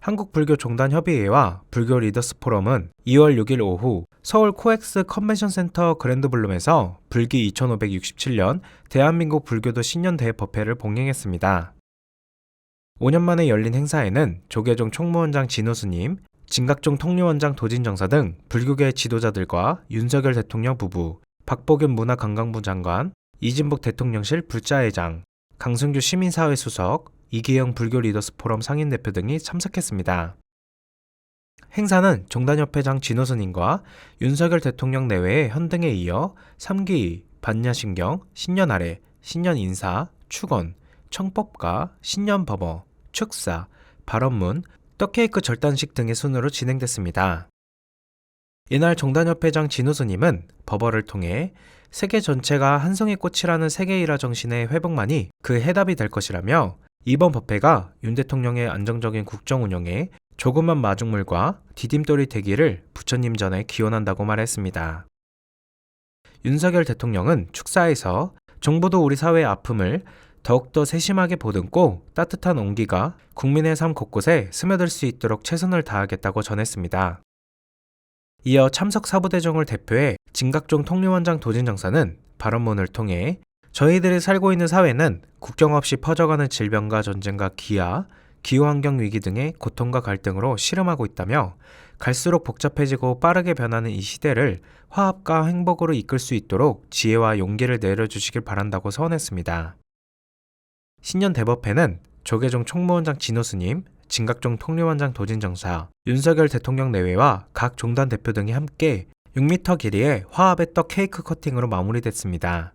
한국불교종단협의회와 불교 리더스 포럼은 2월 6일 오후 서울 코엑스 컨벤션 센터 그랜드블룸에서 불기 2567년 대한민국 불교도 신년대회 법회를 봉행했습니다. 5년 만에 열린 행사에는 조계종 총무원장 진호수님, 진각종 통류원장 도진정사 등 불교계 지도자들과 윤석열 대통령 부부, 박보균 문화관광부 장관, 이진복 대통령실 불자회장, 강승규 시민사회 수석, 이기영 불교 리더스 포럼 상인 대표 등이 참석했습니다. 행사는 종단협회장 진호선님과 윤석열 대통령 내외의 현등에 이어 3기, 반야신경, 신년아래, 신년인사, 축원, 청법가, 신년법어, 축사, 발언문, 떡케이크 절단식 등의 순으로 진행됐습니다. 이날 종단협회장 진호수님은 법어를 통해 세계 전체가 한송이 꽃이라는 세계 일화 정신의 회복만이 그 해답이 될 것이라며 이번 법회가 윤 대통령의 안정적인 국정 운영에 조그만 마중물과 디딤돌이 되기를 부처님 전에 기원한다고 말했습니다. 윤석열 대통령은 축사에서 정부도 우리 사회의 아픔을 더욱더 세심하게 보듬고 따뜻한 온기가 국민의 삶 곳곳에 스며들 수 있도록 최선을 다하겠다고 전했습니다. 이어 참석 사부대정을 대표해 진각종 통류원장 도진정사는 발언문을 통해 저희들이 살고 있는 사회는 국경 없이 퍼져가는 질병과 전쟁과 기아, 기후환경 위기 등의 고통과 갈등으로 씨름하고 있다며 갈수록 복잡해지고 빠르게 변하는 이 시대를 화합과 행복으로 이끌 수 있도록 지혜와 용기를 내려주시길 바란다고 서원했습니다. 신년 대법회는 조계종 총무원장 진호수님, 진각종 통류원장 도진정사, 윤석열 대통령 내외와 각 종단 대표 등이 함께 6m 길이의 화합의 떡 케이크 커팅으로 마무리됐습니다.